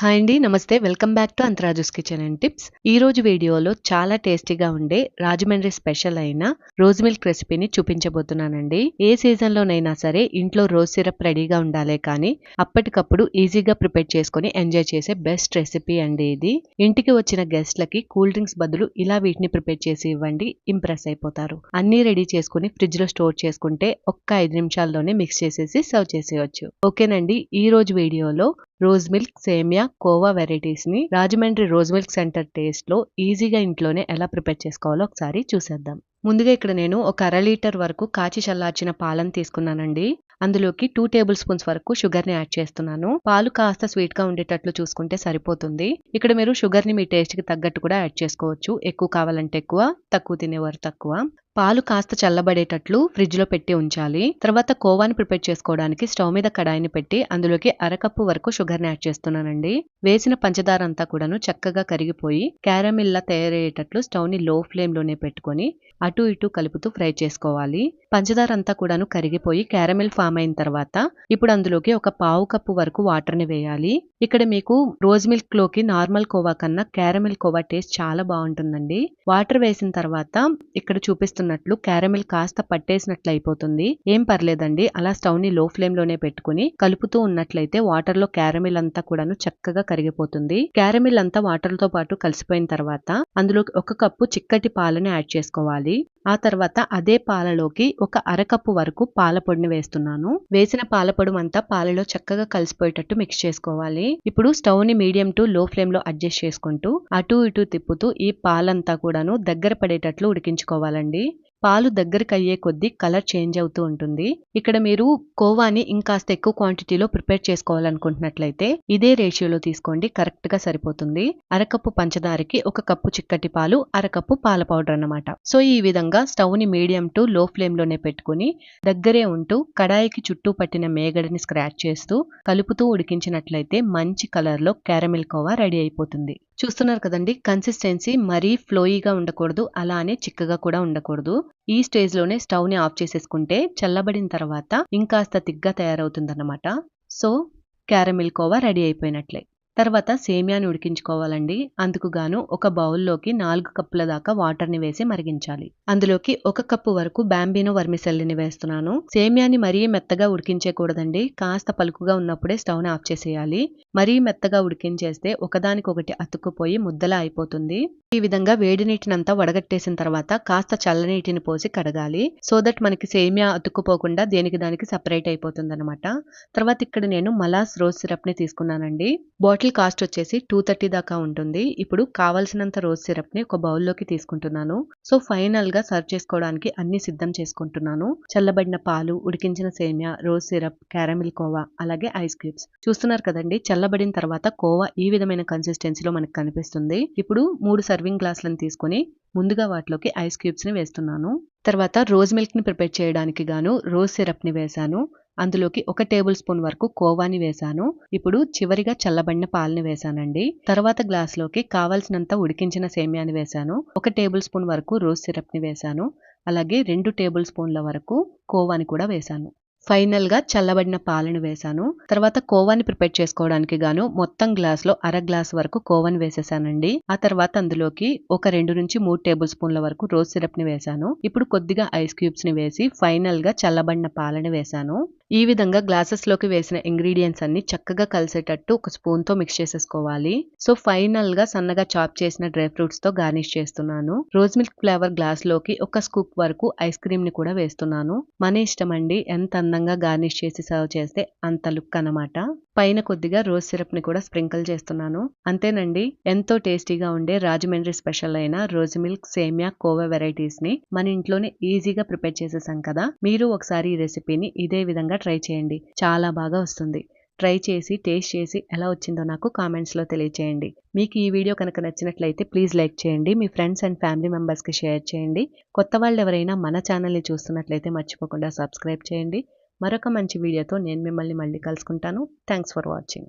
Hi అండి నమస్తే. Welcome back to Antharaju's kitchen and tips. ఈ రోజు వీడియోలో చాలా టేస్టీగా ఉండే రాజమండ్రి స్పెషల్ అయిన రోజ్ మిల్క్ రెసిపీని చూపించబోతున్నానండి. ఏ సీజన్లోనైనా సరే ఇంట్లో రోజ్ సిరప్ రెడీగా ఉండాలే కానీ అప్పటికప్పుడు ఈజీగా ప్రిపేర్ చేసుకొని ఎంజాయ్ చేసే బెస్ట్ రెసిపీ అండి ఇది. ఇంటికి వచ్చిన గెస్ట్లకి కూల్ డ్రింక్స్ బదులు ఇలా వీటిని ప్రిపేర్ చేసి ఇవ్వండి ఇంప్రెస్ అయిపోతారు. అన్నీ రెడీ చేసుకుని ఫ్రిడ్జ్లో స్టోర్ చేసుకుంటే ఒక్క ఐదు నిమిషాల్లోనే మిక్స్ చేసేసి సర్వ్ చేసేయచ్చు. ఓకేనండి ఈ రోజు వీడియోలో రోజ్ మిల్క్ సేమియా కోవా వెరైటీస్ని రాజమండ్రి రోజ్ మిల్క్ సెంటర్ టేస్ట్లో ఈజీగా ఇంట్లోనే ఎలా ప్రిపేర్ చేసుకోవాలో ఒకసారి చూసేద్దాం. ముందుగా ఇక్కడ నేను ఒక అర లీటర్ వరకు కాచి చల్లార్చిన పాలను తీసుకున్నానండి. అందులోకి టూ టేబుల్ స్పూన్స్ వరకు షుగర్ని యాడ్ చేస్తున్నాను. పాలు కాస్త స్వీట్గా ఉండేటట్లు చూసుకుంటే సరిపోతుంది. ఇక్కడ మీరు షుగర్ని మీ టేస్ట్కి తగ్గట్టు కూడా యాడ్ చేసుకోవచ్చు. ఎక్కువ కావాలంటే ఎక్కువ తక్కువ తినేవారు తక్కువ. పాలు కాస్త చల్లబడేటట్లు ఫ్రిడ్జ్లో పెట్టి ఉంచాలి. తర్వాత కోవాని ప్రిపేర్ చేసుకోవడానికి స్టవ్ మీద కడాయిని పెట్టి అందులోకి అరకప్పు వరకు షుగర్ని యాడ్ చేస్తున్నానండి. వేసిన పంచదార అంతా కూడాను చక్కగా కరిగిపోయి క్యారమిల్లా తయారయ్యేటట్లు స్టవ్ని లో ఫ్లేమ్లోనే పెట్టుకొని అటు ఇటు కలుపుతూ ఫ్రై చేసుకోవాలి. పంచదార అంతా కూడాను కరిగిపోయి క్యారమిల్ ఫామ్ అయిన తర్వాత ఇప్పుడు అందులోకి ఒక పావు కప్పు వరకు వాటర్ని వేయాలి. ఇక్కడ మీకు రోజ్ మిల్క్లోకి నార్మల్ కోవా కన్నా క్యారమిల్ కోవా టేస్ట్ చాలా బాగుంటుందండి. వాటర్ వేసిన తర్వాత ఇక్కడ చూపిస్తున్న చూపిస్తున్నట్లు క్యారమిల్ కాస్త పట్టేసినట్లు అయిపోతుంది. ఏం పర్లేదండి అలా స్టవ్ని లో ఫ్లేమ్లోనే పెట్టుకుని కలుపుతూ ఉన్నట్లయితే వాటర్లో క్యారమిల్ అంతా కూడాను చక్కగా కరిగిపోతుంది. క్యారమిల్ అంతా వాటర్తో పాటు కలిసిపోయిన తర్వాత అందులో ఒక కప్పు చిక్కటి పాలని యాడ్ చేసుకోవాలి. ఆ తర్వాత అదే పాలలోకి ఒక అరకప్పు వరకు పాల పొడిని వేస్తున్నాను. వేసిన పాల పొడి అంతా పాలలో చక్కగా కలిసిపోయేటట్టు మిక్స్ చేసుకోవాలి. ఇప్పుడు స్టవ్ని మీడియం టు లో ఫ్లేమ్లో అడ్జస్ట్ చేసుకుంటూ అటు ఇటు తిప్పుతూ ఈ పాలంతా కూడాను దగ్గర పడేటట్లు ఉడికించుకోవాలండి. పాలు దగ్గరికి అయ్యే కొద్దీ కలర్ చేంజ్ అవుతూ ఉంటుంది. ఇక్కడ మీరు కోవాని ఇంకాస్త ఎక్కువ క్వాంటిటీలో ప్రిపేర్ చేసుకోవాలనుకుంటున్నట్లయితే ఇదే రేషియోలో తీసుకోండి కరెక్ట్గా సరిపోతుంది. అరకప్పు పంచదారకి ఒక కప్పు చిక్కటి పాలు అరకప్పు పాల పౌడర్ అన్నమాట. సో ఈ విధంగా స్టవ్ని మీడియం టు లో ఫ్లేమ్లోనే పెట్టుకుని దగ్గరే ఉంటూ కడాయికి చుట్టూ పట్టిన మేగడని స్క్రాచ్ చేస్తూ కలుపుతూ ఉడికించినట్లయితే మంచి కలర్లో క్యారమిల్ కోవా రెడీ అయిపోతుంది. చూస్తున్నారు కదండి. కన్సిస్టెన్సీ మరీ ఫ్లోయిగా ఉండకూడదు. అలానే చిక్కగా కూడా ఉండకూడదు. ఈ స్టేజ్లోనే స్టవ్ని ఆఫ్ చేసేసుకుంటే చల్లబడిన తర్వాత ఇంకాస్త తిగ్గా తయారవుతుందన్నమాట. సో క్యారమిల్ కోవా రెడీ అయిపోయినట్లే. తర్వాత సేమియాని ఉడికించుకోవాలండి. అందుకు గాను ఒక బౌల్లోకి నాలుగు కప్పుల దాకా వాటర్ని వేసి మరిగించాలి. అందులోకి ఒక కప్పు వరకు బాంబీనో వర్మిసెల్లిని వేస్తున్నాను. సేమియాని మరీ మెత్తగా ఉడికించేకూడదండి. కాస్త పలుకుగా ఉన్నప్పుడే స్టవ్ని ఆఫ్ చేసేయాలి. మరీ మెత్తగా ఉడికించేస్తే ఒకదానికొకటి అతుక్కుపోయి ముద్దలా అయిపోతుంది. ఈ విధంగా వేడి నీటినంతా వడగట్టేసిన తర్వాత కాస్త చల్లనీటిని పోసి కడగాలి. సో దట్ మనకి సేమియా అతుక్కుపోకుండా దేనికి దానికి సపరేట్ అయిపోతుంది అనమాట తర్వాత ఇక్కడ నేను మలాస్ రోజ్ సిరప్ని తీసుకున్నానండి. బాటిల్ కాస్ట్ వచ్చేసి టూ థర్టీ దాకా ఉంటుంది. ఇప్పుడు కావాల్సినంత రోజ్ సిరప్ని ఒక బౌల్లోకి తీసుకుంటున్నాను. సో ఫైనల్గా సర్వ్ చేసుకోవడానికి అన్ని సిద్ధం చేసుకుంటున్నాను. చల్లబడిన పాలు ఉడికించిన సేమియా రోజ్ సిరప్ క్యారమిల్ కోవా అలాగే ఐస్ క్యూబ్స్. చూస్తున్నారు కదండి చల్ల చల్లబడిన తర్వాత కోవా ఈ విధమైన కన్సిస్టెన్సీలో మనకు కనిపిస్తుంది. ఇప్పుడు మూడు సర్వింగ్ గ్లాసులను తీసుకొని ముందుగా వాటిలోకి ఐస్ క్యూబ్స్ని వేస్తున్నాను. తర్వాత రోజ్ మిల్క్ని ప్రిపేర్ చేయడానికి గాను రోజ్ సిరప్ని వేశాను. అందులోకి ఒక టేబుల్ స్పూన్ వరకు కోవాని వేశాను. ఇప్పుడు చివరిగా చల్లబడిన పాలని వేశానండి. తర్వాత గ్లాస్లోకి కావాల్సినంత ఉడికించిన సేమియాని వేశాను. ఒక టేబుల్ స్పూన్ వరకు రోజ్ సిరప్ని వేశాను. అలాగే రెండు టేబుల్ స్పూన్ల వరకు కోవాని కూడా వేశాను. ఫైనల్గా చల్లబడిన పాలను వేశాను. తర్వాత కోవాని ప్రిపేర్ చేసుకోవడానికి గాను మొత్తం గ్లాస్లో అర గ్లాస్ వరకు కోవాని వేసేసానండి. ఆ తర్వాత అందులోకి ఒక రెండు నుంచి మూడు టేబుల్ స్పూన్ల వరకు రోజ్ సిరప్ని వేశాను. ఇప్పుడు కొద్దిగా ఐస్ క్యూబ్స్ని వేసి ఫైనల్గా చల్లబడిన పాలని వేశాను. ఈ విధంగా గ్లాసెస్లోకి వేసిన ఇంగ్రీడియంట్స్ అన్ని చక్కగా కలిసేటట్టు ఒక స్పూన్తో మిక్స్ చేసేసుకోవాలి. సో ఫైనల్గా సన్నగా చాప్ చేసిన డ్రై ఫ్రూట్స్తో గార్నిష్ చేస్తున్నాను. రోజ్ మిల్క్ ఫ్లేవర్ గ్లాస్లోకి ఒక స్కూప్ వరకు ఐస్ క్రీమ్ని కూడా వేస్తున్నాను. మన ఇష్టం అండి ఎంత అందంగా గార్నిష్ చేసి సర్వ్ చేస్తే అంత లుక్ అనమాట పైన కొద్దిగా రోజ్ సిరప్ని కూడా స్ప్రింకిల్ చేస్తున్నాను. అంతేనండి ఎంతో టేస్టీగా ఉండే రాజమండ్రి స్పెషల్ అయిన రోజ్ మిల్క్ సేమియా కోవా వెరైటీస్ని మన ఇంట్లోనే ఈజీగా ప్రిపేర్ చేసేసాం కదా. మీరు ఒకసారి ఈ రెసిపీని ఇదే విధంగా ట్రై చేయండి. చాలా బాగా వస్తుంది. ట్రై చేసి టేస్ట్ చేసి ఎలా వచ్చిందో నాకు కామెంట్స్లో తెలియచేయండి. మీకు ఈ వీడియో కనుక నచ్చినట్లయితే ప్లీజ్ లైక్ చేయండి. మీ ఫ్రెండ్స్ అండ్ ఫ్యామిలీ మెంబర్స్కి షేర్ చేయండి. కొత్త వాళ్ళు ఎవరైనా మన ఛానల్ని చూస్తున్నట్లయితే మర్చిపోకుండా సబ్స్క్రైబ్ చేయండి. మరొక మంచి వీడియోతో నేను మిమ్మల్ని మళ్ళీ కలుసుకుంటాను. Thanks for watching